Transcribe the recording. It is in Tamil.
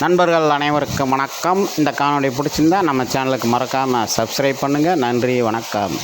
நண்பர்கள் அனைவருக்கும் வணக்கம். இந்த காணொலி பிடிச்சிருந்தா நம்ம சேனலுக்கு மறக்காமல் சப்ஸ்கிரைப் பண்ணுங்கள் நன்றி வணக்கம்.